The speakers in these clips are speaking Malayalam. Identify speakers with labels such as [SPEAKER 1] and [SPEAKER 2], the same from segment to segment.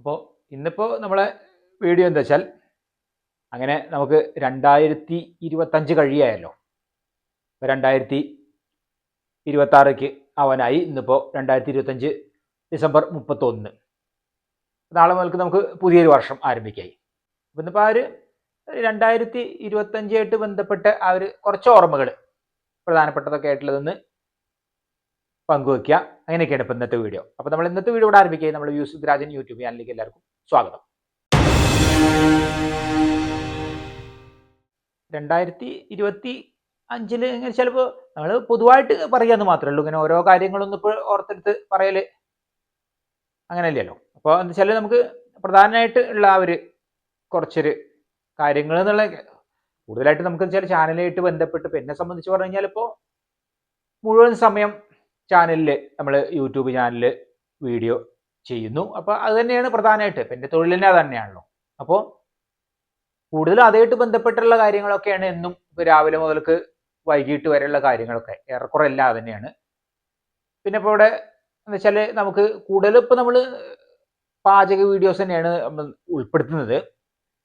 [SPEAKER 1] അപ്പോൾ ഇന്നിപ്പോൾ നമ്മളെ വീഡിയോ എന്താ വെച്ചാൽ അങ്ങനെ നമുക്ക് രണ്ടായിരത്തി ഇരുപത്തഞ്ച് കഴിയായല്ലോ. ഇപ്പോൾ രണ്ടായിരത്തി ഇരുപത്താറേക്ക് ആവാനായി ഇന്നിപ്പോൾ രണ്ടായിരത്തി ഇരുപത്തഞ്ച് ഡിസംബർ മുപ്പത്തൊന്ന്. നാളെ മുതൽക്ക് നമുക്ക് പുതിയൊരു വർഷം ആരംഭിക്കായി. അപ്പം ഇന്നിപ്പോൾ ആ ഒരു രണ്ടായിരത്തി ഇരുപത്തഞ്ചായിട്ട് ബന്ധപ്പെട്ട ആ ഒരു കുറച്ച് ഓർമ്മകൾ പ്രധാനപ്പെട്ടതൊക്കെ ആയിട്ടുള്ളതെന്ന് പങ്കുവെക്കുക. അങ്ങനെയൊക്കെയാണ് ഇപ്പം ഇന്നത്തെ വീഡിയോ അപ്പോൾ നമ്മൾ ഇന്നത്തെ വീഡിയോ ഇവിടെ ആരംഭിക്കുക നമ്മൾ യൂസുഫ് രാജൻ യൂട്യൂബ് ചാനലിലേക്ക് എല്ലാവർക്കും സ്വാഗതം. രണ്ടായിരത്തി ഇരുപത്തി അഞ്ചിൽ ഇങ്ങനെ ചിലപ്പോൾ നമ്മൾ പൊതുവായിട്ട് പറയാന്ന് മാത്രമേ ഉള്ളൂ. ഇങ്ങനെ ഓരോ കാര്യങ്ങളൊന്നും ഇപ്പോൾ ഓർത്തെടുത്ത് പറയൽ അങ്ങനെയല്ലല്ലോ. അപ്പോൾ എന്താ വെച്ചാൽ നമുക്ക് പ്രധാനമായിട്ട് ഉള്ള ആ ഒരു കുറച്ചൊരു കാര്യങ്ങൾ എന്നുള്ള കൂടുതലായിട്ട് നമുക്ക് വെച്ചാൽ ചാനലായിട്ട് ബന്ധപ്പെട്ട് ഇപ്പം എന്നെ സംബന്ധിച്ച് പറഞ്ഞു കഴിഞ്ഞാൽ ഇപ്പോൾ മുഴുവൻ സമയം ചാനലിൽ നമ്മൾ യൂട്യൂബ് ചാനലിൽ വീഡിയോ ചെയ്യുന്നു. അപ്പോൾ അത് തന്നെയാണ് പ്രധാനമായിട്ട് എന്റെ തൊഴിൽ തന്നെ തന്നെയാണല്ലോ അപ്പോൾ കൂടുതലും അതായിട്ട് ബന്ധപ്പെട്ടുള്ള കാര്യങ്ങളൊക്കെയാണ് എന്നും ഇപ്പോൾ രാവിലെ മുതൽക്ക് വൈകിട്ട് വരെയുള്ള കാര്യങ്ങളൊക്കെ. ഏറെക്കുറെ എല്ലാം അത് തന്നെയാണ്. പിന്നെ ഇപ്പോൾ ഇവിടെ എന്ന് വെച്ചാൽ നമുക്ക് കൂടുതലും ഇപ്പോൾ നമ്മൾ പാചക വീഡിയോസ് തന്നെയാണ് നമ്മൾ ഉൾപ്പെടുത്തുന്നത്.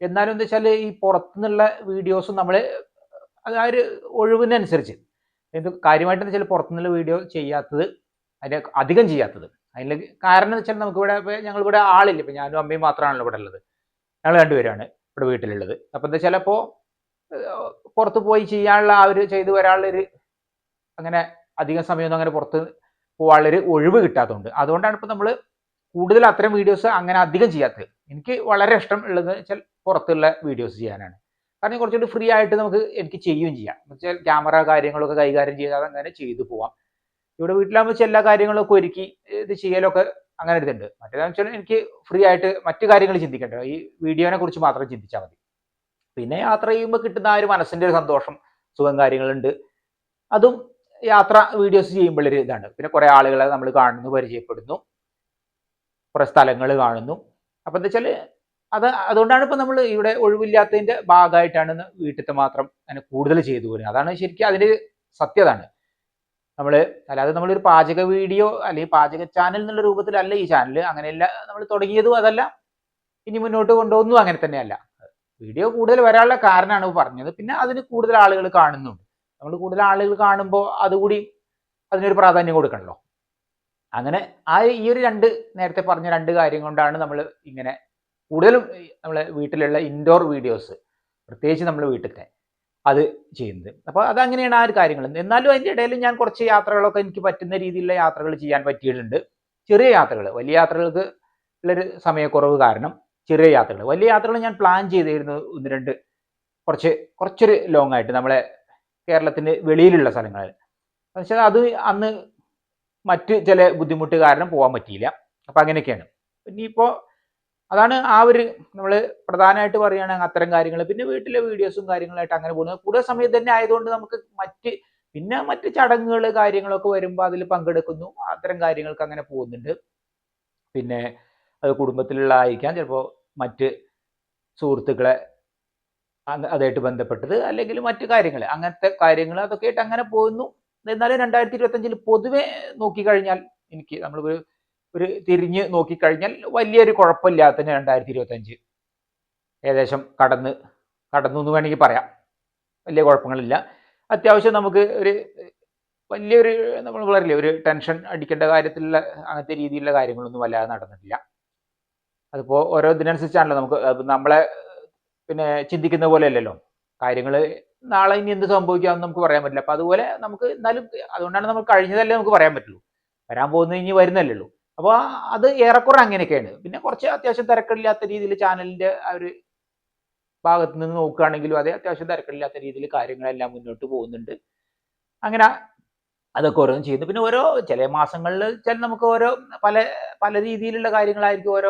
[SPEAKER 1] എന്നാലും എന്താ വെച്ചാൽ ഈ പുറത്തുനിന്നുള്ള വീഡിയോസും നമ്മൾ ആ ഒരു ഒഴിവിനനുസരിച്ച് എന്ത് കാര്യമായിട്ട് വെച്ചാൽ പുറത്തുനിന്നുള്ള വീഡിയോ ചെയ്യാത്തത് അതിന് അധികം ചെയ്യാത്തത്. അതിൽ കാരണം എന്ന് വെച്ചാൽ നമുക്കിവിടെ ഞങ്ങളിവിടെ ആളില്ല. ഇപ്പം ഞാനും അമ്മയും മാത്രമാണല്ലോ ഇവിടെ ഉള്ളത്. ഞങ്ങൾ രണ്ടുപേരാണ് ഇവിടെ വീട്ടിലുള്ളത്. അപ്പം എന്താ വെച്ചാൽ അപ്പോൾ പുറത്ത് പോയി ചെയ്യാനുള്ള ആ ഒരു ചെയ്തു വരാനുള്ളൊരു അങ്ങനെ അധികം സമയമൊന്നും അങ്ങനെ പുറത്ത് പോകാനുള്ളൊരു ഒഴിവ് കിട്ടാത്തതുകൊണ്ട്. അതുകൊണ്ടാണ് ഇപ്പം നമ്മൾ കൂടുതൽ അത്തരം വീഡിയോസ് അങ്ങനെ അധികം ചെയ്യാത്തത്. എനിക്ക് വളരെ ഇഷ്ടം ഉള്ളത് വെച്ചാൽ പുറത്തുള്ള വീഡിയോസ് ചെയ്യാനാണ്. കാരണം കുറച്ചുകൂടി ഫ്രീ ആയിട്ട് നമുക്ക് എനിക്ക് ചെയ്യുകയും ചെയ്യാം. വെച്ചാൽ ക്യാമറ കാര്യങ്ങളൊക്കെ കൈകാര്യം ചെയ്താൽ അങ്ങനെ ചെയ്തു പോവാം. ഇവിടെ വീട്ടിലാകുമ്പോൾ എല്ലാ കാര്യങ്ങളൊക്കെ ഒരുക്കി ഇത് ചെയ്യലൊക്കെ അങ്ങനെ ഒരു ഇതുണ്ട്. മറ്റേതാണെന്ന് വെച്ചാൽ എനിക്ക് ഫ്രീ ആയിട്ട് മറ്റു കാര്യങ്ങൾ ചിന്തിക്കേണ്ട ഈ വീഡിയോനെ കുറിച്ച് മാത്രം ചിന്തിച്ചാൽ മതി. പിന്നെ യാത്ര ചെയ്യുമ്പോൾ കിട്ടുന്ന ആ ഒരു മനസ്സിന്റെ ഒരു സന്തോഷം സുഖം കാര്യങ്ങളുണ്ട്. അതും യാത്ര വീഡിയോസ് ചെയ്യുമ്പോഴൊരു ഇതാണ്. പിന്നെ കുറേ ആളുകളെ നമ്മൾ കാണുന്നു പരിചയപ്പെടുന്നു. കുറേ സ്ഥലങ്ങൾ കാണുന്നു. അപ്പം എന്താ വെച്ചാൽ അത് അതുകൊണ്ടാണ് ഇപ്പം നമ്മൾ ഇവിടെ ഒഴിവില്ലാത്തതിന്റെ ഭാഗമായിട്ടാണ് വീട്ടിലത്തെ മാത്രം അങ്ങനെ കൂടുതൽ ചെയ്തു പോരുന്നത് അതാണ് ശരിക്കും അതിന്റെ സത്യതാണ്. നമ്മൾ അല്ലാതെ നമ്മളൊരു പാചക വീഡിയോ അല്ലെങ്കിൽ പാചക ചാനൽ എന്നുള്ള രൂപത്തിലല്ല ഈ ചാനൽ അങ്ങനെയല്ല നമ്മൾ തുടങ്ങിയതും അതല്ല. ഇനി മുന്നോട്ട് കൊണ്ടുപോകുന്നതും അങ്ങനെ തന്നെയല്ല. വീഡിയോ കൂടുതൽ വരാനുള്ള കാരണമാണ് പറഞ്ഞത്. പിന്നെ അതിന് കൂടുതൽ ആളുകൾ കാണുന്നുണ്ട്. നമ്മൾ കൂടുതൽ ആളുകൾ കാണുമ്പോൾ അതുകൂടി അതിനൊരു പ്രാധാന്യം കൊടുക്കണല്ലോ. അങ്ങനെ ആ ഈ ഒരു രണ്ട് നേരത്തെ പറഞ്ഞ രണ്ട് കാര്യം കൊണ്ടാണ് നമ്മൾ ഇങ്ങനെ കൂടുതലും നമ്മളെ വീട്ടിലുള്ള ഇൻഡോർ വീഡിയോസ് പ്രത്യേകിച്ച് നമ്മൾ വീട്ടിലത്തെ അത് ചെയ്യുന്നത്. അപ്പോൾ അതങ്ങനെയാണ് ആ ഒരു കാര്യങ്ങൾ. എന്നാലും അതിന്റെ ഇടയിൽ ഞാൻ കുറച്ച് യാത്രകളൊക്കെ എനിക്ക് പറ്റുന്ന രീതിയിലുള്ള യാത്രകൾ ചെയ്യാൻ പറ്റിയിട്ടുണ്ട്. ചെറിയ യാത്രകൾ. വലിയ യാത്രകൾക്ക് ഉള്ളൊരു സമയക്കുറവ് കാരണം ചെറിയ യാത്രകൾ. വലിയ യാത്രകൾ ഞാൻ പ്ലാൻ ചെയ്തിരുന്നു ഒന്ന് രണ്ട് കുറച്ച് കുറച്ചൊരു ലോങ് ആയിട്ട് നമ്മളെ കേരളത്തിന് വെളിയിലുള്ള സ്ഥലങ്ങളിൽ. പക്ഷേ അത് അന്ന് മറ്റ് ചില ബുദ്ധിമുട്ട് കാരണം പോകാൻ പറ്റിയില്ല. അപ്പം അങ്ങനെയൊക്കെയാണ്. ഇനിയിപ്പോൾ അതാണ് ആ ഒരു നമ്മൾ പ്രധാനമായിട്ട് പറയുകയാണെങ്കിൽ അത്തരം കാര്യങ്ങൾ പിന്നെ വീട്ടിലെ വീഡിയോസും കാര്യങ്ങളായിട്ട് അങ്ങനെ പോകുന്നത് കൂടുതൽ സമയം തന്നെ ആയതുകൊണ്ട് നമുക്ക് മറ്റ് പിന്നെ മറ്റ് ചടങ്ങുകൾ കാര്യങ്ങളൊക്കെ വരുമ്പോൾ അതിൽ പങ്കെടുക്കുന്നു. അത്തരം കാര്യങ്ങൾക്ക് അങ്ങനെ പോകുന്നുണ്ട്. പിന്നെ അത് കുടുംബത്തിലുള്ള ആയിരിക്കാം. ചിലപ്പോൾ മറ്റ് സുഹൃത്തുക്കളെ അതായിട്ട് ബന്ധപ്പെട്ടത് അല്ലെങ്കിൽ മറ്റു കാര്യങ്ങൾ അങ്ങനത്തെ കാര്യങ്ങൾ അതൊക്കെ ആയിട്ട് അങ്ങനെ പോകുന്നു. എന്നാലും രണ്ടായിരത്തി ഇരുപത്തഞ്ചിൽ പൊതുവെ നോക്കിക്കഴിഞ്ഞാൽ എനിക്ക് നമ്മൾ ഒരു തിരിഞ്ഞ് നോക്കിക്കഴിഞ്ഞാൽ വലിയൊരു കുഴപ്പമില്ലാത്ത തന്നെ രണ്ടായിരത്തി ഇരുപത്തഞ്ച് ഏകദേശം കടന്ന് കടന്നു എന്ന് വേണമെങ്കിൽ പറയാം. വലിയ കുഴപ്പങ്ങളില്ല. അത്യാവശ്യം നമുക്ക് ഒരു വലിയൊരു നമ്മൾ പറയില്ലേ ഒരു ടെൻഷൻ അടിക്കേണ്ട കാര്യത്തിലുള്ള അങ്ങനത്തെ രീതിയിലുള്ള കാര്യങ്ങളൊന്നും വല്ലാതെ നടന്നിട്ടില്ല. അതിപ്പോൾ ഓരോ ഇതിനനുസരിച്ചാണല്ലോ നമുക്ക് നമ്മളെ പിന്നെ ചിന്തിക്കുന്ന പോലെ അല്ലല്ലോ. കാര്യങ്ങൾ നാളെ ഇനി എന്ത് സംഭവിക്കാമെന്ന് നമുക്ക് പറയാൻ പറ്റില്ല. അപ്പം അതുപോലെ നമുക്ക് എന്നാലും അതുകൊണ്ടാണ് നമ്മൾ കഴിഞ്ഞതല്ലേ നമുക്ക് പറയാൻ പറ്റുള്ളൂ. വരാൻ പോകുന്നത് ഇനി വരുന്നല്ലേ ഉള്ളൂ. അപ്പോൾ അത് ഏറെക്കുറെ അങ്ങനെയൊക്കെയാണ്. പിന്നെ കുറച്ച് അത്യാവശ്യം തിരക്കില്ലാത്ത രീതിയിൽ ചാനലിന്റെ ആ ഒരു ഭാഗത്ത് നിന്ന് നോക്കുകയാണെങ്കിലും അതേ അത്യാവശ്യം തിരക്കില്ലാത്ത രീതിയിൽ കാര്യങ്ങളെല്ലാം മുന്നോട്ട് പോകുന്നുണ്ട്. അങ്ങനെ അതൊക്കെ ഓരോന്നും ചെയ്യുന്നു. പിന്നെ ഓരോ ചില മാസങ്ങളിൽ ചില നമുക്ക് ഓരോ പല പല രീതിയിലുള്ള കാര്യങ്ങളായിരിക്കും ഓരോ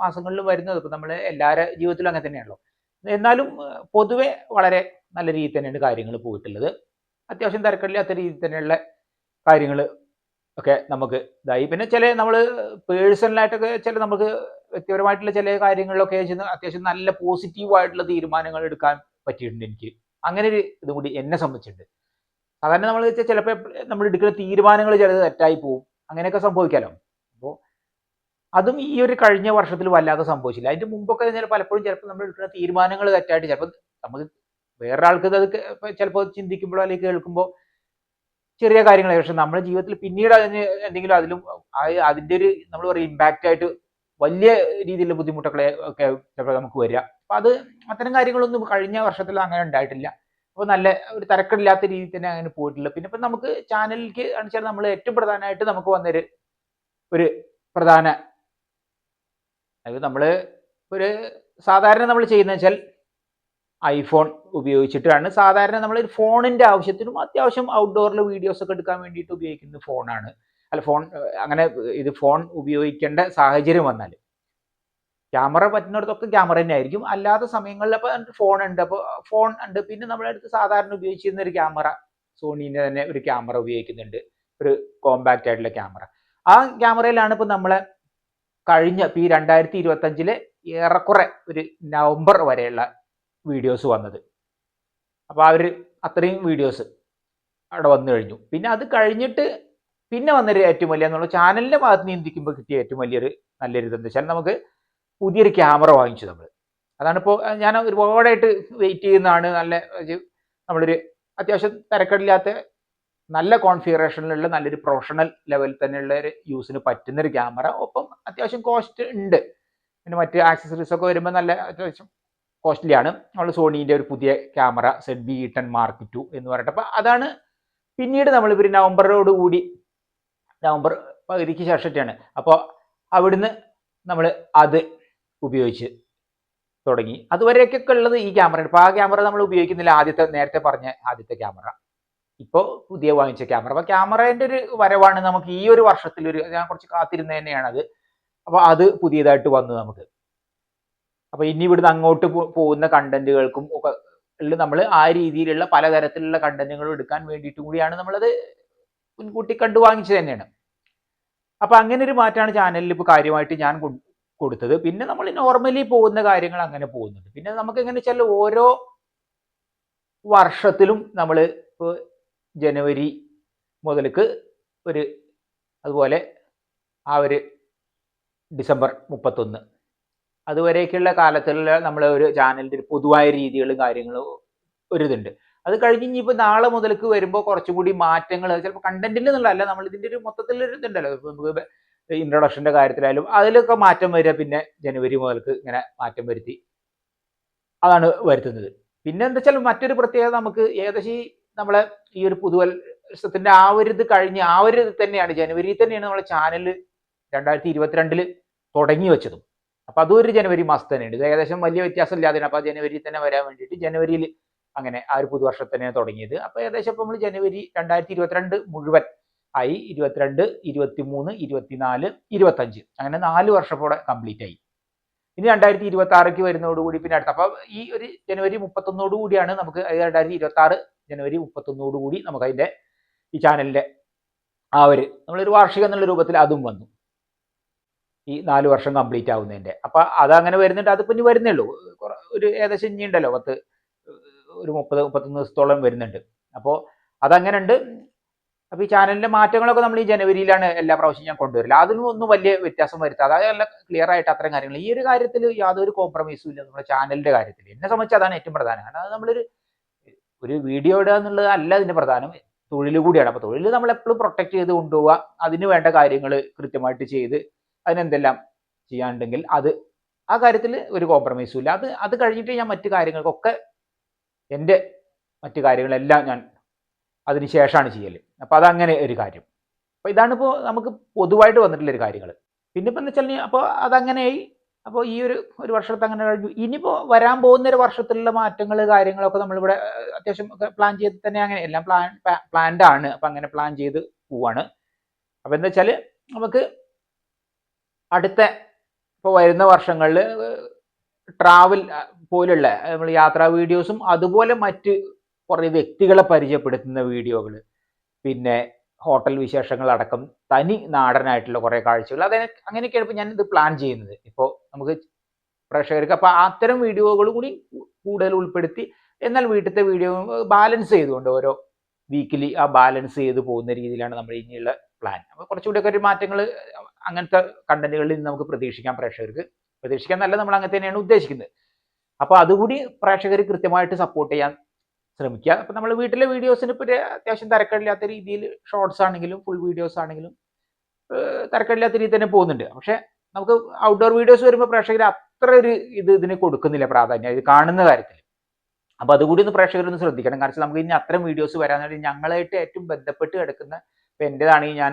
[SPEAKER 1] മാസങ്ങളിലും വരുന്നത്. ഇപ്പം നമ്മൾ എല്ലാവരുടെ ജീവിതത്തിലും അങ്ങനെ തന്നെയാണല്ലോ. എന്നാലും പൊതുവെ വളരെ നല്ല രീതിയിൽ തന്നെയാണ് കാര്യങ്ങൾ പോയിട്ടുള്ളത്. അത്യാവശ്യം തിരക്കില്ലാത്ത രീതിയിൽ തന്നെയുള്ള കാര്യങ്ങൾ ഒക്കെ നമുക്ക് ഇതായി. പിന്നെ ചില നമ്മൾ പേഴ്സണലായിട്ടൊക്കെ ചില നമുക്ക് വ്യക്തിപരമായിട്ടുള്ള ചില കാര്യങ്ങളിലൊക്കെ അത്യാവശ്യം നല്ല പോസിറ്റീവ് ആയിട്ടുള്ള തീരുമാനങ്ങൾ എടുക്കാൻ പറ്റിയിട്ടുണ്ട് എനിക്ക്. അങ്ങനെ ഒരു ഇതും കൂടി എന്നെ സംബന്ധിച്ചിട്ടുണ്ട്. സാധാരണ നമ്മൾ വെച്ചാൽ ചിലപ്പോൾ നമ്മൾ എടുക്കുന്ന തീരുമാനങ്ങൾ ചിലത് തെറ്റായി പോവും. അങ്ങനെയൊക്കെ സംഭവിക്കാലോ? അപ്പോൾ അതും ഈ ഒരു കഴിഞ്ഞ വർഷത്തിൽ വല്ലാതെ സംഭവിച്ചില്ല. അതിന്റെ മുമ്പൊക്കെ ചില പലപ്പോഴും ചിലപ്പോൾ നമ്മൾ എടുക്കുന്ന തീരുമാനങ്ങൾ തെറ്റായിട്ട് ചിലപ്പോൾ നമുക്ക് വേറൊരാൾക്ക് അത് ചിലപ്പോൾ ചിന്തിക്കുമ്പോഴോ അല്ലെങ്കിൽ കേൾക്കുമ്പോൾ ചെറിയ കാര്യങ്ങളെ പക്ഷെ നമ്മുടെ ജീവിതത്തിൽ പിന്നീട് അതിന് എന്തെങ്കിലും അതിലും അതിന്റെ ഒരു നമ്മൾ പറയും ഇമ്പാക്റ്റ് ആയിട്ട് വലിയ രീതിയിലുള്ള ബുദ്ധിമുട്ടുകളെ ഒക്കെ ചിലപ്പോൾ നമുക്ക് വരിക. അപ്പൊ അത് അത്തരം കാര്യങ്ങളൊന്നും കഴിഞ്ഞ വർഷത്തിൽ അങ്ങനെ ഉണ്ടായിട്ടില്ല. അപ്പോൾ നല്ല ഒരു തരക്കില്ലാത്ത രീതിയിൽ തന്നെ അങ്ങനെ പോയിട്ടില്ല പിന്നെ ഇപ്പം നമുക്ക് ചാനലിലേക്ക് കാണിച്ചാൽ നമ്മൾ ഏറ്റവും പ്രധാനമായിട്ട് നമുക്ക് വന്നൊരു ഒരു പ്രധാന അതായത് നമ്മൾ ഒരു സാധാരണ നമ്മൾ ചെയ്യുന്ന വെച്ചാൽ ഐഫോൺ ഉപയോഗിച്ചിട്ടാണ്. സാധാരണ നമ്മൾ ഒരു ഫോണിന്റെ ആവശ്യത്തിനും അത്യാവശ്യം ഔട്ട്ഡോറിൽ വീഡിയോസ് ഒക്കെ എടുക്കാൻ വേണ്ടിയിട്ട് ഉപയോഗിക്കുന്ന ഫോണാണ്. അല്ല ഫോൺ അങ്ങനെ ഇത് ഫോൺ ഉപയോഗിക്കേണ്ട സാഹചര്യം വന്നാൽ. ക്യാമറ പറ്റുന്നിടത്തൊക്കെ ക്യാമറ തന്നെ ആയിരിക്കും. അല്ലാത്ത സമയങ്ങളിൽ അപ്പോൾ ഫോൺ ഉണ്ട്. അപ്പോൾ ഫോൺ ഉണ്ട്. പിന്നെ നമ്മുടെ അടുത്ത് സാധാരണ ഉപയോഗിച്ചിരുന്ന ഒരു ക്യാമറ. സോണീന്റെ തന്നെ ഒരു ക്യാമറ ഉപയോഗിക്കുന്നുണ്ട്. ഒരു കോമ്പാക്റ്റ് ആയിട്ടുള്ള ക്യാമറ. ആ ക്യാമറയിലാണ് ഇപ്പോൾ നമ്മളെ കഴിഞ്ഞ ഇപ്പം ഈ രണ്ടായിരത്തി ഇരുപത്തഞ്ചിലെ ഏറെക്കുറെ ഒരു നവംബർ വരെയുള്ള വീഡിയോസ് വന്നത്. അപ്പോൾ അവർ അത്രയും വീഡിയോസ് അവിടെ വന്നു കഴിഞ്ഞു. പിന്നെ അത് കഴിഞ്ഞിട്ട് പിന്നെ വന്നൊരു ഏറ്റവും വലിയ എന്നുള്ള ചാനലിന്റെ ഭാഗത്ത് നിന്ന് ചിന്തിക്കുമ്പോൾ കിട്ടിയ ഏറ്റവും വലിയൊരു നല്ലൊരു ഇതെന്ന് വെച്ചാൽ നമുക്ക് പുതിയൊരു ക്യാമറ വാങ്ങിച്ചു നമ്മൾ അതാണ് ഇപ്പോൾ ഞാൻ ഒരുപാടായിട്ട് വെയിറ്റ് ചെയ്യുന്നതാണ്. നല്ല നമ്മളൊരു അത്യാവശ്യം തിരക്കടില്ലാത്ത നല്ല കോൺഫിഗറേഷനിലുള്ള നല്ലൊരു പ്രൊഫഷണൽ ലെവലിൽ തന്നെയുള്ള ഒരു യൂസിന് പറ്റുന്നൊരു ക്യാമറ ഒപ്പം അത്യാവശ്യം കോസ്റ്റ് ഉണ്ട്. പിന്നെ മറ്റ് ആക്സസറീസ് ഒക്കെ വരുമ്പോൾ നല്ല അത്യാവശ്യം കോസ്റ്റ്ലി ആണ് നമ്മൾ സോണീന്റെ ഒരു പുതിയ camera Z B ten mark two എന്ന് പറഞ്ഞിട്ട്. അപ്പോൾ അതാണ് പിന്നീട് നമ്മൾ ഇവർ നവംബറോട് കൂടി നവംബർ പകുതിക്ക് ശേഷത്തെയാണ് അപ്പോൾ അവിടുന്ന് നമ്മൾ അത് ഉപയോഗിച്ച് തുടങ്ങി. അതുവരെയൊക്കെ ഉള്ളത് ഈ ക്യാമറ ഇപ്പോൾ ആ ക്യാമറ നമ്മൾ ഉപയോഗിക്കുന്നില്ല. ആദ്യത്തെ നേരത്തെ പറഞ്ഞ ആദ്യത്തെ ക്യാമറ. ഇപ്പോൾ പുതിയ വാങ്ങിച്ച ക്യാമറ. അപ്പോൾ ക്യാമറേന്റെ ഒരു വരവാണ് നമുക്ക് ഈ ഒരു വർഷത്തിൽ ഒരു ഞാൻ കുറച്ച് കാത്തിരുന്ന തന്നെയാണ് അത് അപ്പോൾ അത് പുതിയതായിട്ട് വന്നു നമുക്ക്. അപ്പോൾ ഇനി ഇവിടുന്ന് അങ്ങോട്ട് പോകുന്ന കണ്ടന്റുകൾക്കും ഒക്കെ നമ്മൾ ആ രീതിയിലുള്ള പലതരത്തിലുള്ള കണ്ടന്റുകളും എടുക്കാൻ വേണ്ടിയിട്ട് കൂടിയാണ് നമ്മളത് മുൻകൂട്ടി കണ്ടു വാങ്ങിച്ചത് തന്നെയാണ്. അപ്പൊ അങ്ങനെ ഒരു മാറ്റമാണ് ചാനലിൽ ഇപ്പോൾ കാര്യമായിട്ട് ഞാൻ കൊടുത്തത്. പിന്നെ നമ്മൾ നോർമലി പോകുന്ന കാര്യങ്ങൾ അങ്ങനെ പോകുന്നുണ്ട്. പിന്നെ നമുക്ക് എങ്ങനെ വെച്ചാൽ ഓരോ വർഷത്തിലും നമ്മൾ ഇപ്പോൾ ജനുവരി മുതൽക്ക് ഒരു അതുപോലെ ആ ഒരു ഡിസംബർ മുപ്പത്തൊന്ന് അതുവരേക്കുള്ള കാലത്തുള്ള നമ്മൾ ഒരു ചാനലിന്റെ ഒരു പൊതുവായ രീതികളും കാര്യങ്ങളും ഒരിതുണ്ട്. അത് കഴിഞ്ഞ് ഇനിയിപ്പോൾ നാളെ മുതൽക്ക് വരുമ്പോൾ കുറച്ചും കൂടി മാറ്റങ്ങൾ ചിലപ്പോൾ കണ്ടന്റിൽ നിന്നുള്ളതല്ല നമ്മൾ ഇതിന്റെ ഒരു മൊത്തത്തിലൊരു ഇതുണ്ടല്ലോ. ഇപ്പൊ നമുക്ക് ഇൻട്രൊഡക്ഷന്റെ കാര്യത്തിലായാലും അതിലൊക്കെ മാറ്റം വരിക പിന്നെ ജനുവരി മുതൽക്ക് ഇങ്ങനെ മാറ്റം വരുത്തി അതാണ് വരുത്തുന്നത്. പിന്നെ എന്താ വെച്ചാൽ മറ്റൊരു പ്രത്യേകത നമുക്ക് ഏകദേശം ഈ നമ്മളെ ഈ ഒരു പുതുവത്സരത്തിന്റെ ആ ഒരു ഇത് കഴിഞ്ഞ് ആ ഒരു ഇത് തന്നെയാണ് ജനുവരിയിൽ തന്നെയാണ് നമ്മളെ ചാനൽ രണ്ടായിരത്തി ഇരുപത്തിരണ്ടിൽ തുടങ്ങി വെച്ചതും. അപ്പൊ അതും ഒരു ജനുവരി മാസം തന്നെയുണ്ട് ഇത് ഏകദേശം വലിയ വ്യത്യാസം ഇല്ലാതെയാണ് അപ്പൊ ആ ജനുവരി തന്നെ വരാൻ വേണ്ടിയിട്ട് ജനുവരിയിൽ അങ്ങനെ ആ ഒരു പുതുവർഷത്തിന് തുടങ്ങിയത്. അപ്പൊ ഏകദേശം ഇപ്പൊ നമ്മൾ ജനുവരി രണ്ടായിരത്തി ഇരുപത്തിരണ്ട് മുഴുവൻ ആയി. ഇരുപത്തിരണ്ട് ഇരുപത്തിമൂന്ന് ഇരുപത്തിനാല് ഇരുപത്തഞ്ച്. അങ്ങനെ നാല് വർഷം കൂടെ കംപ്ലീറ്റ് ആയി. ഇനി രണ്ടായിരത്തി ഇരുപത്തി ആറേക്ക് വരുന്നതോടുകൂടി പിന്നെ അടുത്ത അപ്പൊ ഈ ഒരു ജനുവരി മുപ്പത്തൊന്നോട് കൂടിയാണ് നമുക്ക് രണ്ടായിരത്തി ഇരുപത്തി ആറ് ജനുവരി മുപ്പത്തൊന്നോട് കൂടി നമുക്ക് അതിന്റെ ഈ ചാനലിന്റെ ആ ഒരു നമ്മളൊരു വാർഷികം എന്നുള്ള രൂപത്തിൽ അതും വന്നു. ഈ നാല് വർഷം കംപ്ലീറ്റ് ആവുന്നതിന്റെ. അപ്പൊ അതങ്ങനെ വരുന്നുണ്ട്. അത് ഇനി വരുന്നേ ഉള്ളൂ ഒരു ഏകദേശം ഇനി ഉണ്ടല്ലോ. പത്ത് ഒരു മുപ്പത് മുപ്പത്തൊന്ന് ദിവസത്തോളം വരുന്നുണ്ട്. അപ്പോൾ അതങ്ങനെ ഉണ്ട് അപ്പൊ ഈ ചാനലിന്റെ മാറ്റങ്ങളൊക്കെ നമ്മൾ ഈ ജനുവരിയിലാണ് എല്ലാ പ്രാവശ്യം ഞാൻ കൊണ്ടുവരില്ല അതിനും ഒന്നും വലിയ വ്യത്യാസം വരുത്താതെ അതായത് ക്ലിയർ ആയിട്ട് അത്തരം കാര്യങ്ങൾ ഈ ഒരു കാര്യത്തിൽ യാതൊരു കോംപ്രമൈസും ഇല്ല നമ്മുടെ ചാനലിന്റെ കാര്യത്തിൽ. എന്നെ സംബന്ധിച്ച് അതാണ് ഏറ്റവും പ്രധാനം. കാരണം അത് നമ്മളൊരു ഒരു വീഡിയോ ഇടുക എന്നുള്ളത് അല്ല അതിന്റെ പ്രധാനം. തൊഴിൽ കൂടിയാണ്. അപ്പോൾ തൊഴിൽ നമ്മൾ എപ്പോഴും പ്രൊട്ടക്ട് ചെയ്ത് കൊണ്ടുപോവുക. അതിന് വേണ്ട കാര്യങ്ങൾ കൃത്യമായിട്ട് ചെയ്ത് അതിനെന്തെല്ലാം ചെയ്യാണ്ടെങ്കിൽ അത് ആ കാര്യത്തിൽ ഒരു കോംപ്രമൈസും ഇല്ല. അത് അത് കഴിഞ്ഞിട്ട് ഞാൻ മറ്റു കാര്യങ്ങൾക്കൊക്കെ എന്റെ മറ്റു കാര്യങ്ങളെല്ലാം ഞാൻ അതിന് ശേഷമാണ് ചെയ്യൽ അപ്പോൾ അതങ്ങനെ ഒരു കാര്യം. അപ്പോൾ ഇതാണ് ഇപ്പോൾ നമുക്ക് പൊതുവായിട്ട് വന്നിട്ടുള്ള ഒരു കാര്യങ്ങൾ പിന്നെ ഇപ്പം എന്ന് വെച്ചാൽ അപ്പോൾ അതങ്ങനെയായി. അപ്പോൾ ഈ ഒരു ഒരു വർഷത്തെ അങ്ങനെ കഴിഞ്ഞു. ഇനിയിപ്പോൾ വരാൻ പോകുന്ന ഒരു വർഷത്തിലുള്ള മാറ്റങ്ങൾ കാര്യങ്ങളൊക്കെ നമ്മളിവിടെ അത്യാവശ്യം പ്ലാൻ ചെയ്ത് തന്നെ അങ്ങനെ എല്ലാം പ്ലാൻ പ്ലാൻഡ് ആണ്. അപ്പം അങ്ങനെ പ്ലാൻ ചെയ്ത് പോവാണ്. അപ്പോൾ എന്താ വെച്ചാൽ നമുക്ക് അടുത്ത ഇപ്പോൾ വരുന്ന വർഷങ്ങളിൽ ട്രാവൽ പോലുള്ള നമ്മൾ യാത്രാ വീഡിയോസും അതുപോലെ മറ്റ് കുറേ വ്യക്തികളെ പരിചയപ്പെടുത്തുന്ന വീഡിയോകൾ പിന്നെ ഹോട്ടൽ വിശേഷങ്ങൾ അടക്കം തനി നാടനായിട്ടുള്ള കുറേ കാഴ്ചകൾ അത് അങ്ങനെയൊക്കെയാണ് ഇപ്പോൾ ഞാനിത് പ്ലാൻ ചെയ്യുന്നത്. ഇപ്പോൾ നമുക്ക് പ്രേക്ഷകർക്ക് അപ്പോൾ അത്തരം വീഡിയോകൾ കൂടി കൂടുതൽ ഉൾപ്പെടുത്തി എന്നാൽ വീട്ടിലത്തെ വീഡിയോ ബാലൻസ് ചെയ്തുകൊണ്ട് ഓരോ വീക്കിലി ആ ബാലൻസ് ചെയ്ത് പോകുന്ന രീതിയിലാണ് നമ്മൾ ഇനിയുള്ള പ്ലാൻ അപ്പോൾ കുറച്ചുകൂടിയൊക്കെ ഒരു മാറ്റങ്ങൾ അങ്ങനത്തെ കണ്ടന്റുകളിൽ നിന്ന് നമുക്ക് പ്രതീക്ഷിക്കാം പ്രേക്ഷകർക്ക്. പ്രതീക്ഷിക്കാൻ നല്ല നമ്മൾ അങ്ങനെ തന്നെയാണ് ഉദ്ദേശിക്കുന്നത്. അപ്പോൾ അതുകൂടി പ്രേക്ഷകർ കൃത്യമായിട്ട് സപ്പോർട്ട് ചെയ്യാൻ ശ്രമിക്കുക. അപ്പോൾ നമ്മൾ വീട്ടിലെ വീഡിയോസിന് ഇപ്പോൾ അത്യാവശ്യം തിരക്കില്ലാത്ത രീതിയിൽ ഷോർട്സ് ആണെങ്കിലും ഫുൾ വീഡിയോസ് ആണെങ്കിലും തിരക്കടില്ലാത്ത രീതിയിൽ തന്നെ പോകുന്നുണ്ട്. പക്ഷേ നമുക്ക് ഔട്ട്ഡോർ വീഡിയോസ് വരുമ്പോൾ പ്രേക്ഷകർ അത്ര ഒരു ഇത് ഇതിന് കൊടുക്കുന്നില്ല പ്രാധാന്യം. ഇത് കാണുന്ന കാര്യത്തിൽ അപ്പോൾ അതുകൂടി ഒന്ന് പ്രേക്ഷകരൊന്ന് ശ്രദ്ധിക്കണം. കാരണം നമുക്ക് ഇനി അത്തരം വീഡിയോസ് വരാൻ വേണ്ടി ഞങ്ങളായിട്ട് ഏറ്റവും ബന്ധപ്പെട്ട് കിടക്കുന്ന ഇപ്പം എന്റെതാണെങ്കിൽ ഞാൻ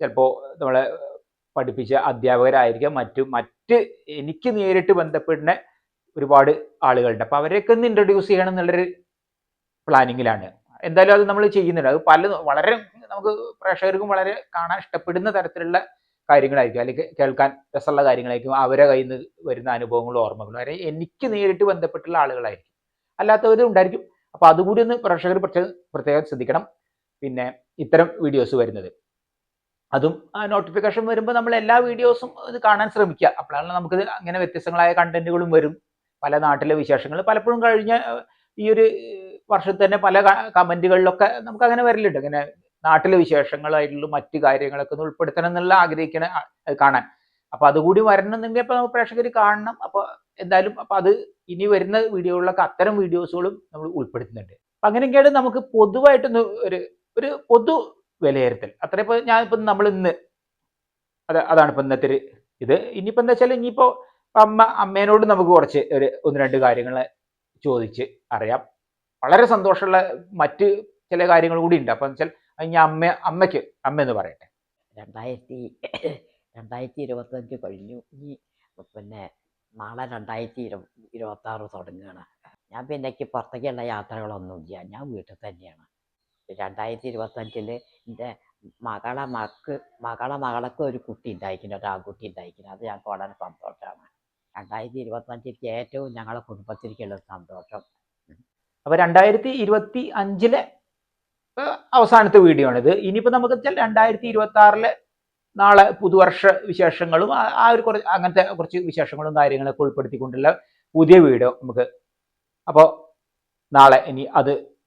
[SPEAKER 1] ചിലപ്പോൾ നമ്മളെ പഠിപ്പിച്ച അധ്യാപകരായിരിക്കാം. മറ്റു മറ്റ് എനിക്ക് നേരിട്ട് ബന്ധപ്പെടുന്ന ഒരുപാട് ആളുകളുണ്ട്. അപ്പോൾ അവരെയൊക്കെ ഒന്ന് ഇൻട്രൊഡ്യൂസ് ചെയ്യണം എന്നുള്ളൊരു പ്ലാനിങ്ങിലാണ് എന്തായാലും അത് നമ്മൾ ചെയ്യുന്നുണ്ട്. അത് പല വളരെ നമുക്ക് പ്രേക്ഷകർക്കും വളരെ കാണാൻ ഇഷ്ടപ്പെടുന്ന തരത്തിലുള്ള കാര്യങ്ങളായിരിക്കും. അല്ലെങ്കിൽ കേൾക്കാൻ രസമുള്ള കാര്യങ്ങളായിരിക്കും. അവരെ കയ്യിൽ നിന്ന് വരുന്ന അനുഭവങ്ങളും ഓർമ്മകളും. വരെ എനിക്ക് നേരിട്ട് ബന്ധപ്പെട്ടുള്ള ആളുകളായിരിക്കും. അല്ലാത്തവരും ഉണ്ടായിരിക്കും. അപ്പോൾ അതുകൂടി ഒന്ന് പ്രേക്ഷകർ പ്രത്യേകം ശ്രദ്ധിക്കണം. പിന്നെ ഇത്തരം വീഡിയോസ് വരുന്നത്. അതും നോട്ടിഫിക്കേഷൻ വരുമ്പോൾ നമ്മൾ എല്ലാ വീഡിയോസും ഇത് കാണാൻ ശ്രമിക്കുക അപ്പോഴാണ് നമുക്ക് അങ്ങനെ വ്യത്യസ്തങ്ങളായ കണ്ടന്റുകളും വരും. പല നാട്ടിലെ വിശേഷങ്ങൾ പലപ്പോഴും കഴിഞ്ഞ ഈ ഒരു വർഷത്തിൽ തന്നെ പല കമന്റുകളിലൊക്കെ നമുക്ക് അങ്ങനെ വരലുണ്ട്. ഇങ്ങനെ നാട്ടിലെ വിശേഷങ്ങളായിട്ടുള്ള മറ്റു കാര്യങ്ങളൊക്കെ ഒന്ന് ഉൾപ്പെടുത്തണം എന്നുള്ള ആഗ്രഹിക്കണ കാണാൻ. അപ്പൊ അതുകൂടി വരണമെന്നുണ്ടെങ്കിൽ അപ്പൊ നമുക്ക് പ്രേക്ഷകർ കാണണം. അപ്പൊ എന്തായാലും അപ്പൊ അത് ഇനി വരുന്ന വീഡിയോകളിലൊക്കെ അത്തരം വീഡിയോസുകളും നമ്മൾ ഉൾപ്പെടുത്തുന്നുണ്ട്. അപ്പൊ അങ്ങനെയൊക്കെയാണ് നമുക്ക് പൊതുവായിട്ടൊന്ന് ഒരു ഒരു പൊതു വിലയിരുത്തൽ. അത്ര ഇപ്പൊ ഞാൻ ഇപ്പൊ നമ്മൾ ഇന്ന് അത് അതാണ് ഇപ്പൊ ഇന്നത്തെ ഒരു ഇത്. ഇനിയിപ്പോ എന്താ വെച്ചാൽ ഇനിയിപ്പോ അമ്മ അമ്മേനോട് നമുക്ക് കുറച്ച് ഒരു ഒന്ന് രണ്ട് കാര്യങ്ങൾ ചോദിച്ച് അറിയാം. വളരെ സന്തോഷമുള്ള മറ്റ് ചില കാര്യങ്ങൾ കൂടി ഉണ്ട്. അപ്പം വെച്ചാൽ ഞാൻ അമ്മ അമ്മയ്ക്ക് അമ്മ എന്ന് പറയട്ടെ.
[SPEAKER 2] രണ്ടായിരത്തി രണ്ടായിരത്തി ഇരുപത്തഞ്ച് കഴിഞ്ഞു. ഇനി പിന്നെ നാളെ രണ്ടായിരത്തി ഇരു ഇരുപത്താറ് തുടങ്ങുകയാണ്. ഞാൻ പിന്നെ പുറത്തേക്കുള്ള യാത്രകളൊന്നുമില്ല ഞാൻ വീട്ടിൽ തന്നെയാണ്. രണ്ടായിരത്തി ഇരുപത്തഞ്ചിൽ എന്റെ മകളെ മക്ക് മകളെ മകളൊക്കെ ഒരു കുട്ടി ഉണ്ടായിരിക്കുന്നു ഒരു ആൺകുട്ടി ഉണ്ടായിരിക്കുന്നു അത് ഞങ്ങൾക്ക് വളരെ സന്തോഷമാണ്. രണ്ടായിരത്തി ഇരുപത്തഞ്ചിലേക്ക് ഏറ്റവും ഞങ്ങളെ കുടുംബത്തിലേക്കുള്ള സന്തോഷം.
[SPEAKER 1] അപ്പൊ രണ്ടായിരത്തി ഇരുപത്തി അഞ്ചിലെ അവസാനത്തെ വീഡിയോ ആണിത് ഇനിയിപ്പോ നമുക്ക് രണ്ടായിരത്തി ഇരുപത്തി ആറിലെ നാളെ പുതുവർഷ വിശേഷങ്ങളും ആ- ആ ഒരു കുറച്ച് അങ്ങനത്തെ കുറച്ച് വിശേഷങ്ങളും കാര്യങ്ങളൊക്കെ ഉൾപ്പെടുത്തിക്കൊണ്ടുള്ള പുതിയ വീഡിയോ നമുക്ക്. അപ്പോൾ നാളെ ഇനി അത്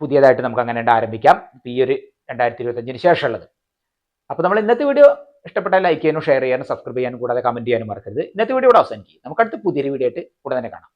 [SPEAKER 1] പുതിയതായിട്ട് നമുക്ക് അങ്ങനെ ആരംഭിക്കാം. ഈ ഒരു രണ്ടായിരത്തി ഇരുപത്തഞ്ചിന് ശേഷമുള്ളത്. അപ്പോൾ നമ്മൾ ഇന്നത്തെ വീഡിയോ ഇഷ്ടപ്പെട്ടാൽ ലൈക്ക് ചെയ്യാനും ഷെയർ ചെയ്യാനും സബ്സ്ക്രൈബ് ചെയ്യാനും കൂടാതെ കമന്റ് ചെയ്യാനും മറക്കരുത്. ഇന്നത്തെ വീഡിയോ ഇവിടെ അവസാനിക്കും നമുക്ക് അടുത്ത പുതിയൊരു വീഡിയോ ആയിട്ട് ഉടനെ തന്നെ കാണാം.